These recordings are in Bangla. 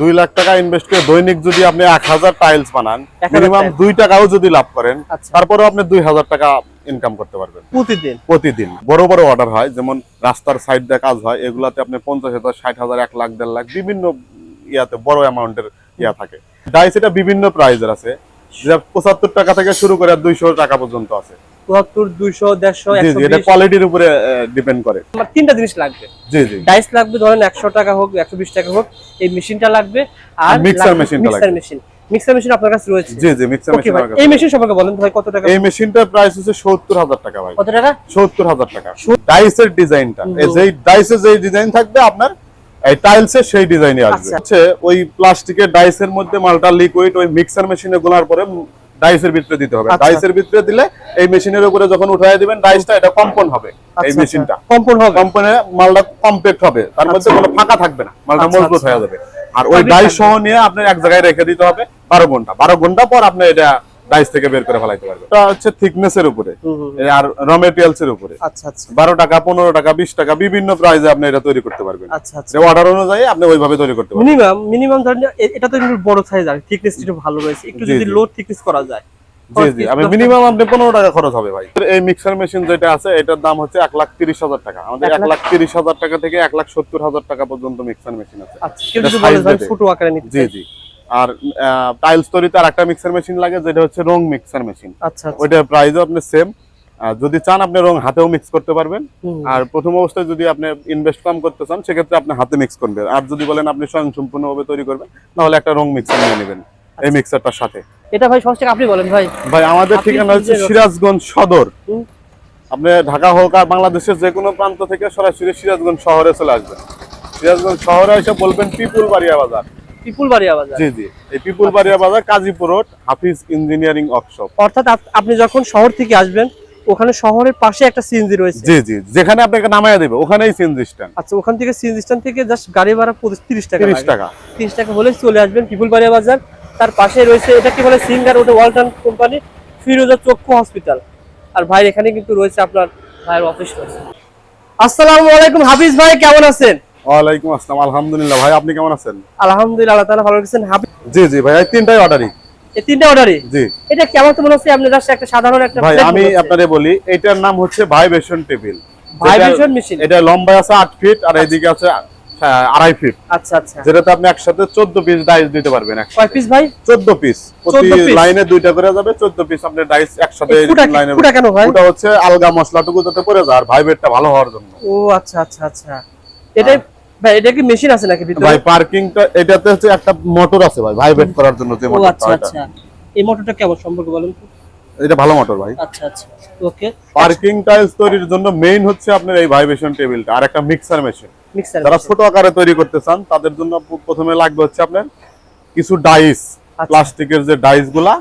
দুই লাখ টাকা ইনভেস্ট করে দৈনিক যদি আপনি এক হাজার টাইলস বানান মিনিমাম দুই টাকাও যদি লাভ করেন আচ্ছা। তারপরেও আপনি দুই হাজার টাকা ইনকাম করতে পারবেন। প্রতিদিন? প্রতিদিন। বড় বড় অর্ডার হয় যেমন রাস্তার সাইড দিয়ে কাজ হয় এগুলাতে আপনি পঞ্চাশ হাজার ষাট হাজার এক লাখ দেড় লাখ বিভিন্ন ইয়াতে বড় অ্যামাউন্টের ইয়া থাকে। ডাইস এটা বিভিন্ন প্রাইজের আছে। পঁচাত্তর টাকা থেকে শুরু করে দুইশো টাকা পর্যন্ত আছে। চুয়াত্তর দুইশো দেড়শো জি একশো জি এটা কোয়ালিটির উপরে ডিপেন্ড করে। আমার তিনটা জিনিস লাগবে। জি জি। ডাইস লাগবে ধরেন একশো টাকা হোক একশো বিশ টাকা হোক এই মেশিনটা লাগবে। আর আর mixer mixer machine mixer machine আপনার কাছে রয়েছে? জি জি মিক্সার মেশিন এই মেশিন সম্পর্কে বলেন ভাই কত টাকা? এই মেশিনটার প্রাইস হচ্ছে সত্তর হাজার টাকা ভাই। কত টাকা? সত্তর হাজার টাকা। ডাইসের ডিজাইনটা ডিজাইন থাকবে আপনার এই টাইলসের সেই ডিজাইনই আসবে। আচ্ছা। হচ্ছে ওই প্লাস্টিকের ডাইসের মধ্যে মালটা লিকুইড ওই মিক্সার মেশিনে গোলার পরে ডাইসের ভিতরে দিতে হবে। আচ্ছা। ডাইসের ভিতরে দিলে এই মেশিনের উপরে যখন উঠায় দিবেন ডাইসটা এটা কম্পন হবে আচ্ছা, এই মেশিনটা। কম্পন হবে। কম্পনে মালটা কম্প্যাক্ট হবে। তার মধ্যে কোনো ফাঁকা থাকবে না। মালটা আচ্ছা, মজবুত আচ্ছা। হয়ে যাবে। আর ওই ডাইস সহ নিয়ে আপনার এক জায়গায় রেখে দিতে হবে বারো ঘণ্টা। বারো ঘণ্টা পর আপনি এটা ডাইস থেকে বের করে ফেলাইতে পারবেন এটা হচ্ছে থিকনেসের উপরে। হুম, হুম, হুম। এ আর র মেটেরিয়ালস এর উপরে। আচ্ছা আচ্ছা। বারো টাকা পনেরো টাকা বিশ টাকা বিভিন্ন প্রাইজে আপনি এটা তৈরি করতে পারবেন। আচ্ছা আচ্ছা। অর্ডার অনুযায়ী আপনি ওইভাবে তৈরি করতে পারবেন। মিনিমাম মিনিমাম ধরেন এটা তো একটু বড় সাইজ আর থিকনেস একটু ভালো রয়েছে। একটু যদি লো থিকনেস করা যায়। জি জি। আমি মিনিমাম আপনি পনেরো টাকা খরচ হবে ভাই। এই মিক্সার মেশিন যেটা আছে এটার দাম হচ্ছে এক লাখ তিরিশ হাজার টাকা। আমাদের এক লাখ তিরিশ হাজার টাকা থেকে এক লাখ সত্তর হাজার টাকা পর্যন্ত মিক্সার মেশিন আছে। আচ্ছা কেউ যদি বলে। ছোট আকারে নিতে জি জি। আর টাইলস তৈরিতে আর একটা মিক্সার মেশিন লাগে যেটা হচ্ছে রং মিক্সার মেশিন আচ্ছা আচ্ছা। ওইটার প্রাইসও আপনি সেম যদি চান আপনি রং হাতেও মিক্স করতে পারবেন। আর প্রথম অবস্থায় যদি আপনি ইনভেস্ট কম করতে চান সেক্ষেত্রে আপনি হাতে মিক্স করবেন। আর যদি বলেন আপনি স্বয়ং সম্পূর্ণভাবে তৈরি করবেন তাহলে একটা রং মিক্সার নিয়ে নেবেন এই মিক্সারটার সাথে। এটা ভাই টাকা আপনি বলেন ভাই। ভাই আমাদের ঠিকানা হচ্ছে সিরাজগঞ্জ সদর। আপনি ঢাকা হোক আর বাংলাদেশের যে কোনো প্রান্ত থেকে সরাসরি সিরাজগঞ্জ শহরে চলে আসবেন। সিরাজগঞ্জ শহরে এসে বলবেন পিপুল বাড়িয়া বাজার। পিপুল বাজার? জি জি। এই Pipul Bazar Kazipur road Hafiz engineering workshop. অর্থাৎ আপনি যখন শহর থেকে আসবেন ওখানে শহরের পাশে একটা সিএনজি রয়েছে। জি জি। যেখানে আপনাকে দেবে ওখানেই সিএনজি স্ট্যান্ড। আচ্ছা ওখান থেকে সিএনজি স্ট্যান্ড থেকে জাস্ট গাড়ি ভাড়া পঁচিশ তিরিশ টাকা তিরিশ লাগে। টাকা। তিরিশ টাকা হলে চলে আসবেন পিপুল বাড়িয়া বাজার। তার পাশে রয়েছে এটা কি বলে সিঙ্গার ওটা ওয়ালটন কোম্পানি ফিরোজা চক্ষু হসপিটাল। আর ভাই এখানে কিন্তু রয়েছে আপনার ভাইয়ের অফিস রয়েছে। আসসালামু আলাইকুম হাফিজ ভাই কেমন আছেন? ওয়ালাইকুম আসসালাম আলহামদুলিল্লাহ। ভাই আপনি কেমন আছেন? আলহামদুলিল্লাহ আল্লাহ তাআলা ভালো রেখেছেন। জি জি ভাই তিনটাই অর্ডারই এই তিনটা অর্ডারই জি। এটা কেমন তো মনে হচ্ছে আপনি জাস্ট একটা সাধারণ একটা ভাই আমি আপনারে বলি এটার নাম হচ্ছে ভাইব্রেশন টেবিল ভাইব্রেশন মেশিন এটা লম্বা আছে আট ফিট আর এইদিকে আছে আড়াই ফিট আচ্ছা আচ্ছা। যেটাতে আপনি একসাথে চোদ্দ পিস ডাইস দিতে পারবেন কয় পিস ভাই? চোদ্দ পিস প্রতি লাইনে দুইটা করে যাবে চোদ্দ পিস আপনি ডাইস একসাথে লাইনে ফুটা কেন ভাই? ওটা হচ্ছে আলগা মশলাটুকু যাতে পড়ে যায় আর ভাইব্রেটটা ভালো হওয়ার জন্য। ও আচ্ছা আচ্ছা আচ্ছা। এটা ভাই এটা কি মেশিন আছে নাকি ভিতরে? ভাই পার্কিংটা এটাতে হচ্ছে একটা মোটর আছে ভাই ভাইব্রেট করার জন্য যে ও মোটরটা আচ্ছা আচ্ছা। এই মোটরটা কেমন সম্পর্কে বলেন তো? এটা ভালো মোটর ভাই। আচ্ছা আচ্ছা। ওকে। পার্কিং টাইলস তৈরির জন্য মেইন হচ্ছে আপনার এই ভাইব্রেশন টেবিলটা আর একটা মিক্সার মেশিন মিক্সার যারা ছোট আকারে তৈরি করতে চান তাদের জন্য প্রথমে লাগবে হচ্ছে আপনার কিছু ডাইস আচ্ছা। প্লাস্টিকের যে ডাইসগুলা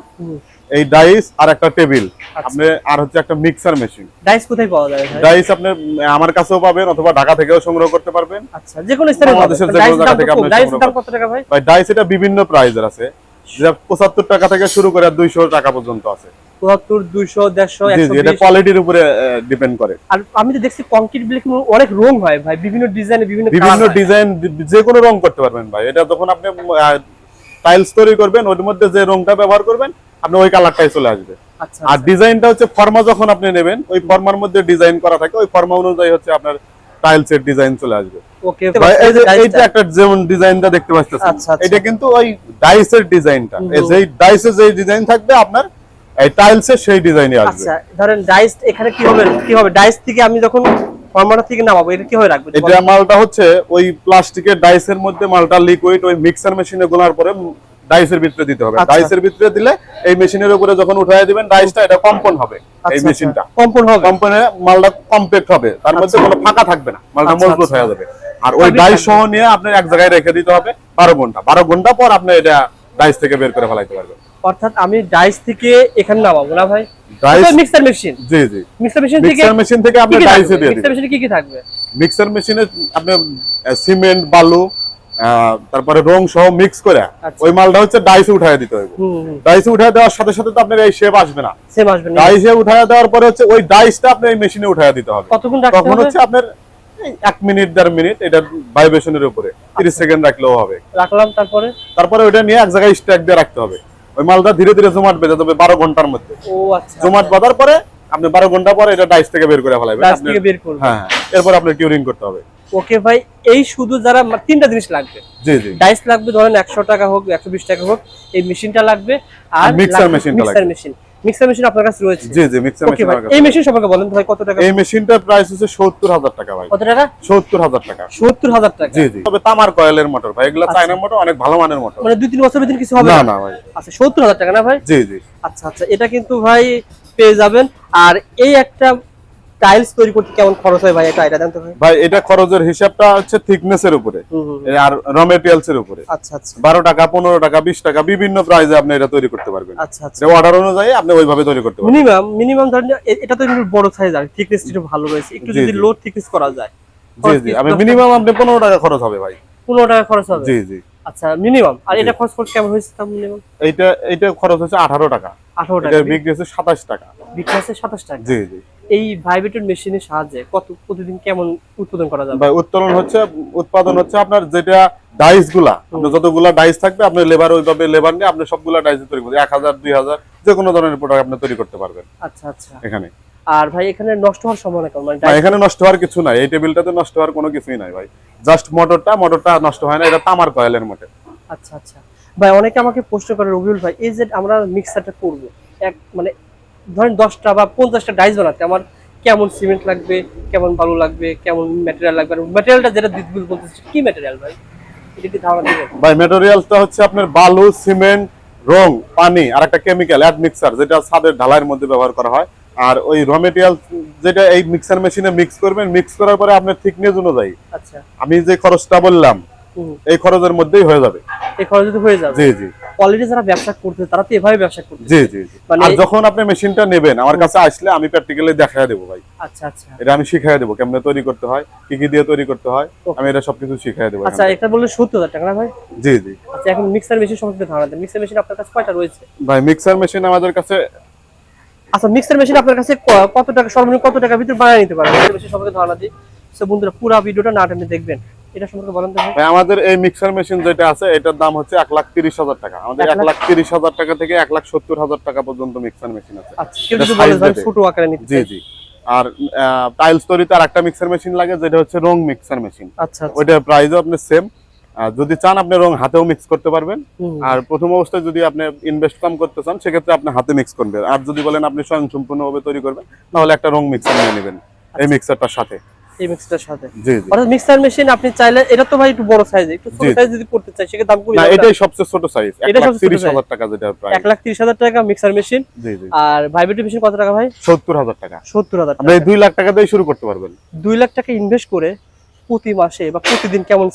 এই ডাইস আর একটা টেবিল। আচ্ছা। আপনি আর হচ্ছে একটা মিক্সার মেশিন। ডাইস কোথায় পাওয়া যায় ডাইস আপনি আমার কাছেও পাবেন অথবা ঢাকা থেকেও সংগ্রহ করতে পারবেন। আচ্ছা যে কোনো স্থানে বাংলাদেশের যে কোনো ডাইস জায়গা থেকে কত? আপনি ডাইস দাম কত টাকা ভাই? ভাই ডাইস এটা বিভিন্ন প্রাইজের আছে। যেটা পঁচাত্তর টাকা থেকে শুরু করে দুইশো টাকা পর্যন্ত আছে। পঁচাত্তর দুইশো দেড়শো জি একশো জি এটা কোয়ালিটির উপরে ডিপেন্ড করে। আর আমি তো দেখছি কংক্রিট ব্লক অনেক রং হয় ভাই বিভিন্ন ডিজাইনে বিভিন্ন বিভিন্ন ডিজাইন যে কোনো রং করতে পারবেন ভাই। এটা যখন আপনি টাইলস তৈরি করবেন ওর মধ্যে যে রংটা ব্যবহার করবেন আপনি ওই কালারটাই চলে আসবে। আচ্ছা আর ডিজাইনটা হচ্ছে ফর্মা যখন আপনি নেবেন ওই ফর্মার মধ্যে ডিজাইন করা থাকে ওই ফর্মা অনুযায়ী হচ্ছে আপনার টাইলস এর ডিজাইন চলে আসবে। ওকে এই যে এইটা একটা যেমন ডিজাইনটা দেখতে পাচ্ছেন আচ্ছা, আচ্ছা। এটা কিন্তু ওই ডাইসের ডিজাইনটা। এই যেই ডাইসের যেই ডিজাইন থাকবে আপনার এই টাইলসের সেই ডিজাইনই আসবে। আচ্ছা ধরেন ডাইস এখানে কি হবে কি হবে? ডাইস থেকে আমি যখন ফর্মাটা থেকে নামাবো এটা কি হয়ে রাখবে? এটা মালটা হচ্ছে ওই প্লাস্টিকের ডাইসের মধ্যে মালটা লিকুইড ওই মিক্সার মেশিনে গোলার পরে ডাইসের ভিতরে দিতে হবে। আচ্ছা। ডাইসের ভিতরে দিলে এই মেশিনের উপরে যখন উঠায় দিবেন ডাইসটা এটা কম্পন হবে আচ্ছা, এই মেশিনটা। কম্পন হবে? কম্পনে মালটা কম্প্যাক্ট হবে। তার মধ্যে কোনো ফাঁকা থাকবে না। মালটা আচ্ছা, মজবুত আচ্ছা। হয়ে যাবে। আর ওই ডাইস সহ নিয়ে আপনি এক জায়গায় রেখে দিতে হবে বারো ঘণ্টা। বারো ঘণ্টা পর আপনি এটা ডাইস থেকে বের করে ফেলাইতে পারবেন। অর্থাৎ আমি ডাইস থেকে এখানে নামাবো না ভাই? মিক্সার মেশিন জি জি। মিক্সার মেশিন থেকে মিক্সার মেশিন থেকে আপনি ডাইসে দিয়ে মিক্সার দিবেন। মেশিনে কি কি থাকবে? মিক্সার মেশিনে আপনি সিমেন্ট বালু তারপরে রং সহ মিক্স করে আচ্ছা। ওই মালটা হচ্ছে ডাইসে উঠায় দিতে হবে ডাইসে উঠায় দেওয়ার সাথে সাথে তো আপনার এই শেপ আসবে না। সেম আসবে না। ডাইসে উঠায় দেওয়ার পরে হচ্ছে ওই ডাইসটা আপনি এই মেশিনে উঠায় দিতে হবে। কতক্ষণ রাখতে তখন হচ্ছে আপনার এই এক মিনিট দেড় মিনিট এটা ভাইব্রেশনের উপরে। তিরিশ সেকেন্ড রাখলেও হবে। রাখলাম তারপরে? তারপরে ওইটা নিয়ে এক জায়গায় স্ট্যাক দিয়ে রাখতে হবে। ওই মালটা ধীরে ধীরে জমাট বেঁধে যাবে বারো ঘণ্টার মধ্যে। ও আচ্ছা জমাট বাঁধার পরে আপনি বারো ঘণ্টা পরে এটা ডাইস থেকে বের করে ফেলাবেন আপনি- থেকে বের করব হ্যাঁ হ্যাঁ। এরপর আপনি টিউরিং করতে হবে। ওকে ভাই এই শুধু যারা তিনটা জিনিস লাগবে। জি জি। ডাইস লাগবে ধরেন একশো টাকা হোক একশো বিশ টাকা হোক এই মেশিনটা লাগবে। আর আর mixer mixer machine mixer machine আপনার কাছে রয়েছে। জি জি মিক্সার মেশিন ভাই এই মেশিন সম্পর্কে বলেন ভাই কত টাকা? এই মেশিনটার প্রাইস হচ্ছে সত্তর হাজার টাকা ভাই। কত টাকা? সত্তর হাজার টাকা। সত্তর হাজার টাকা। জি জি। তবে তামার কয়েলের মোটর ভাই এগুলো চায়না মোটর অনেক ভালো মানের মোটর মানে দুই তিন বছর ভিতরে কিছু হবে না ভাই। আচ্ছা সত্তর হাজার টাকা না ভাই? জি জি। আচ্ছা আচ্ছা এটা কিন্তু ভাই পেয়ে যাবেন। আর এই একটা টাইলস তৈরি করতে কেমন খরচ হয় ভাই? এটা এটা তো ভাই। ভাই এটা খরচের হিসাবটা হচ্ছে থিকনেস এর উপরে। আর র মেটেরিয়ালস এর উপরে। আচ্ছা আচ্ছা। বারো টাকা পনেরো টাকা বিশ টাকা বিভিন্ন প্রাইসে আপনি এটা তৈরি করতে পারবেন। আচ্ছা আচ্ছা। অর্ডার অনুযায়ী আপনি ওইভাবে তৈরি করতে পারবেন। মিনিমাম মিনিমাম ধরেন এটা তো একটু বড় সাইজ আর থিকনেস একটু ভালো রয়েছে। একটু যদি। লো থিকনেস করা যায়। জি জি। আমি মিনিমাম আপনি পনেরো টাকা খরচ হবে ভাই। পনেরো টাকা খরচ হবে? জি জি। আচ্ছা মিনিমাম আর এটা খরচ করতে কেমন হয়েছে তার মিনিমাম এইটা এইটা খরচ হচ্ছে আঠারো টাকা। আঠারো এটা টাকা বিক্রি হচ্ছে সাতাশ টাকা। বিক্রি আছে সাতাশ টাকা। জি জি। এই ভাইব্রেটর মেশিনের সাহায্যে কত প্রতিদিন কেমন উৎপাদন করা যাবে? ভাই উত্তোলন হচ্ছে উৎপাদন হচ্ছে আপনার যেটা ডাইসগুলা আপনার যতগুলা ডাইস থাকবে আপনি লেবার ওইভাবে লেবার নিয়ে আপনি সবগুলা ডাইস তৈরি করবেন। এক হাজার দুই হাজার যে কোনো ধরনের প্রোডাক্ট আপনি তৈরি করতে পারবেন। আচ্ছা আচ্ছা। এখানে। আর ভাই এখানে নষ্ট হওয়ার সম্ভাবনা কেমন? মানে এখানে নষ্ট হওয়ার কিছু নাই। এই টেবিলটাতে নষ্ট হওয়ার কোনো কিছুই নাই ভাই। জাস্ট মোটরটা মোটরটা নষ্ট হয় না এটা তামার কয়েলের মোটর আচ্ছা আচ্ছা। ভাই অনেকে আমাকে প্রশ্ন করে রবিউল ভাই এই যে আমরা মিক্সারটা করব এক মানে ধরেন দশটা বা পঞ্চাশটা ডাইস বানাতে আমার কেমন সিমেন্ট লাগবে কেমন বালু লাগবে কেমন ম্যাটেরিয়াল লাগবে ম্যাটেরিয়ালটা যেটা দিদগুল বলতেছে কি ম্যাটেরিয়াল ভাই? এটা কি ধারণা দিবেন? ভাই মেটেরিয়ালসটা হচ্ছে আপনার বালু সিমেন্ট রং পানি আর একটা কেমিক্যাল অ্যাড মিক্সার যেটা ছাদের ঢালাইয়ের মধ্যে ব্যবহার করা হয়। আর ওই র মেটেরিয়াল যেটা এই মিক্সার মেশিনে মিক্স করবেন মিক্স করার পরে আপনার থিকনেস অনুযায়ী। আচ্ছা। আমি যে খরচটা বললাম এই খরচের মধ্যেই হয়ে যাবে। এই খরচ হয়ে যাবে। জি জি। অলরেডি যারা ব্যবসা করতে তারা তো এভাবে ব্যবসা করতে জি জি। মানে- আর যখন আপনি মেশিনটা নেবেন আমার কাছে আসলে আমি প্র্যাকটিক্যালি দেখায় দেবো ভাই। আচ্ছা আচ্ছা। এটা আমি শিখাই দেবো কেমনে তৈরি করতে হয় কি কি দিয়ে তৈরি করতে হয় আমি এটা সবকিছু শিখাই দেবো আচ্ছা এটা বললে সত্তর হাজার টাকা না ভাই? জি জি। আচ্ছা এখন মিক্সার মেশিন সম্পর্কে ধারণা দেন। মিক্সার মেশিন আপনার কাছে কয়টা রয়েছে? ভাই মিক্সার মেশিন আমাদের কাছে আচ্ছা মিক্সার মেশিন আপনার কাছে কত টাকা সর্বনিম্ন কত টাকা ভিতরে বানিয়ে নিতে পারবেন মিক্সার মেশিন সম্পর্কে ধারণা দিই। সো বন্ধুরা পুরো ভিডিওটা না টেনে দেখবেন। এটা সম্পর্কে বলেন তো ভাই। ভাই আমাদের এই মিক্সার মেশিন যেটা আছে এটার দাম হচ্ছে এক লাখ তিরিশ হাজার টাকা। আমাদের এক লাখ- তিরিশ হাজার টাকা থেকে এক লাখ সত্তর হাজার টাকা পর্যন্ত মিক্সার মেশিন আছে। আচ্ছা ছোট আকারে নিতে জি জি। আর টাইলস তৈরিতে আর একটা মিক্সার মেশিন লাগে যেটা হচ্ছে রং মিক্সার মেশিন আচ্ছা আচ্ছা। ওইটার প্রাইসও আপনি সেম যদি চান আপনি রং হাতেও মিক্স করতে পারবেন। আর প্রথম অবস্থায় যদি আপনি ইনভেস্ট কম করতে চান সেক্ষেত্রে আপনি হাতে মিক্স করবেন। আর যদি বলেন আপনি স্বয়ং সম্পূর্ণভাবে তৈরি করবেন তাহলে একটা রং মিক্সার নিয়ে নেবেন। এই মিক্সারটার সাথে। এই মিক্সারটার সাথে। অর্থাৎ মিক্সার মেশিন আপনি চাইলে এটা তো ভাই একটু বড় সাইজ একটু ছোট সাইজ যদি করতে চাই সেক্ষেত্রে দাম কমে না যাবে এটাই সবচেয়ে ছোট সাইজ এটা সবচেয়ে হাজার টাকা যেটা তিরিশ হাজার টাকা মিক্সার মেশিন আর ভাইব্রেটর মেশিন কত টাকা ভাই? সত্তর হাজার টাকা। সত্তর হাজার আপনি টাকা। দুই লাখ টাকা দিয়ে শুরু করতে পারবেন। লাখ টাকা ইনভেস্ট করে প্রতি মাসে বা প্রতিদিন কেমন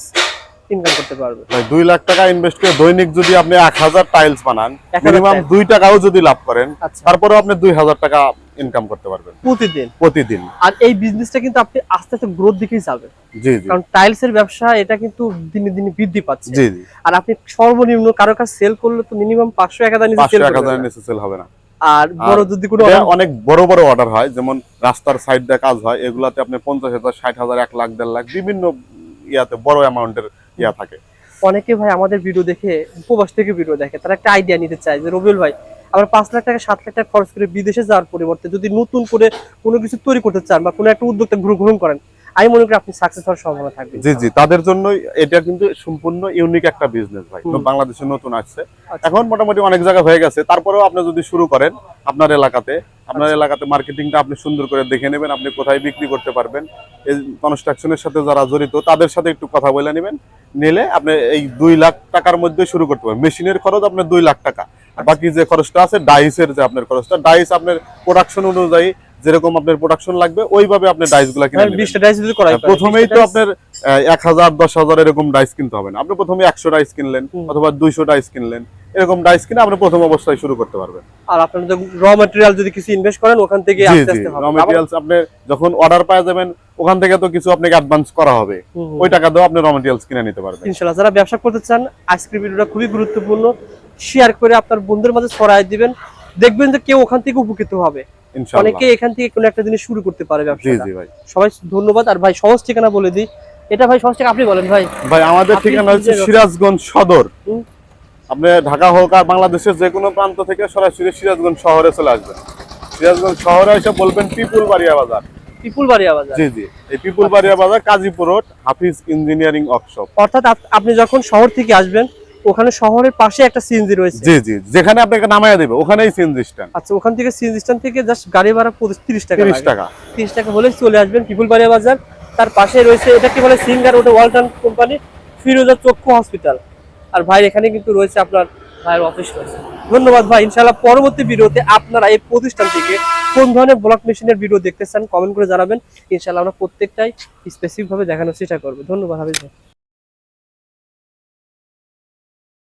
ইনকাম করতে পারবে? ভাই দুই লাখ টাকা ইনভেস্ট করে দৈনিক যদি আপনি এক হাজার টাইলস বানান মিনিমাম টাকাও যদি লাভ করেন আচ্ছা। তারপরেও আপনি দুই হাজার টাকা ইনকাম করতে পারবেন। প্রতিদিন? প্রতিদিন। আর এই বিজনেসটা কিন্তু আপনি আস্তে আস্তে গ্রোথ দিকেই যাবে। জি জি। কারণ টাইলস এর ব্যবসা এটা কিন্তু দিনে দিনে বৃদ্ধি পাচ্ছে। জি জি। আর আপনি সর্বনিম্ন কারও কাছে সেল করলে তো মিনিমাম পাঁচশো এক হাজার নিচে সেল এক হাজার করবে না। নিচে সেল হবে না। আর বড় যদি কোনো অনেক বড় বড় অর্ডার হয় যেমন রাস্তার সাইড দিয়ে কাজ হয় এগুলাতে আপনি পঞ্চাশ হাজার ষাট হাজার এক লাখ দেড় লাখ বিভিন্ন ইয়াতে বড় অ্যামাউন্টের ইয়া থাকে। অনেকে ভাই আমাদের ভিডিও দেখে উপবাস থেকে ভিডিও দেখে তারা একটা আইডিয়া নিতে চায় যে রবিউল ভাই আমরা পাঁচ লাখ টাকা সাত লাখ টাকা খরচ করে বিদেশে যাওয়ার পরিবর্তে যদি নতুন করে কোনো কিছু তৈরি করতে চান বা কোনো একটা উদ্যোক্তা গ্রহ গ্রহণ করেন আমি মনে করি আপনি সাকসেস হওয়ার সম্ভাবনা থাকবে। জি জি তাদের জন্যই এটা কিন্তু সম্পূর্ণ ইউনিক একটা বিজনেস ভাই। বাংলাদেশে নতুন আসছে। আচ্ছা। এখন মোটামুটি অনেক জায়গা হয়ে গেছে। তারপরেও আপনি যদি শুরু করেন আপনার এলাকাতে আপনার এলাকাতে মার্কেটিংটা আপনি সুন্দর করে দেখে নেবেন আপনি কোথায় বিক্রি করতে পারবেন। এই কনস্ট্রাকশনের সাথে যারা জড়িত তাদের সাথে একটু কথা বলে নেবেন। নিলে আপনি এই দুই লাখ টাকার মধ্যে শুরু করতে পারবেন। মেশিনের খরচ আপনার দুই লাখ টাকা। বাকি যে খরচটা আছে ডাইসের যে আপনার খরচটা ডাইস আপনার প্রোডাকশন অনুযায়ী যেরকম আপনার প্রোডাকশন লাগবে ওইভাবে আপনি ডাইসগুলা। বিশটা ডাইস যদি করাই হ্যাঁ, প্রথমেই তো আপনার এক হাজার দশ হাজার এরকম ডাইস কিনতে হবে না। আপনি প্রথমে একশো ডাইস কিনলেন অথবা দুইশো ডাইস কিনলেন এরকম ডাইস কিনে আপনি প্রথম অবস্থায় শুরু করতে পারবেন। আর আপনার র ম্যাটেরিয়াল যদি কিছু ইনভেস্ট করেন ওখান থেকে আস্তে আস্তে র মেটেরিয়ালস আপনি যখন অর্ডার পাওয়া যাবেন ওখান থেকে তো কিছু আপনাকে অ্যাডভান্স করা হবে। ওই টাকা দিয়েও আপনি র মেটেরিয়ালস কিনে নিতে পারবেন। ইনশাল্লাহ যারা ব্যবসা করতে চান আজকের ভিডিওটা খুবই গুরুত্বপূর্ণ। শেয়ার করে আপনার বন্ধুদের মাঝে ছড়াই দিবেন। দেখবেন যে কেউ ওখান থেকে উপকৃত হবে। অনেকে এখান থেকে কোনো একটা জিনিস শুরু করতে পারে সবাই ধন্যবাদ। আর ভাই সহজ ঠিকানা বলে দিই। এটা ভাই সহজ ঠিকানা আপনি বলেন ভাই। ভাই আমাদের ঠিকানা হচ্ছে সিরাজগঞ্জ সদর। আপনি ঢাকা হোক আর বাংলাদেশের যে কোনো প্রান্ত থেকে সরাসরি সিরাজগঞ্জ শহরে চলে আসবেন। সিরাজগঞ্জ শহরে এসে বলবেন পিপুল বাড়িয়া বাজার। পিপুল বাড়িয়া বাজার। জি জি। এই Pipul Baria Bazar Kazipur road Hafiz engineering workshop. অর্থাৎ আপনি যখন শহর থেকে আসবেন ওখানে শহরের পাশে একটা সিএনজি রয়েছে। জি জি যেখানে আপনাকে নামাইয়া দেবে ওখানেই সিএনজি স্ট্যান্ড আচ্ছা ওখান থেকে সিএনজি স্ট্যান্ড থেকে জাস্ট গাড়ি ভাড়া তিরিশ টাকা তিরিশ লাগে। টাকা। তিরিশ টাকা হলে চলে আসবেন পিপুল বাড়িয়া বাজার। তার পাশে রয়েছে এটা কি বলে সিঙ্গার ওটা ওয়ালটন কোম্পানি ফিরোজা চক্ষু হসপিটাল আর ভাই এখানে কিন্তু রয়েছে আপনার ভাইয়ের অফিস রয়েছে। ধন্যবাদ ভাই ইনশাআল্লাহ পরবর্তী ভিডিওতে আপনারা এই প্রতিষ্ঠান থেকে কোন ধরনের ব্লক মেশিনের ভিডিও দেখতে চান কমেন্ট করে জানাবেন। ইনশাআল্লাহ আমরা প্রত্যেকটাই স্পেসিফিক ভাবে দেখানোর চেষ্টা করব। ধন্যবাদ হাবিজ ভাই।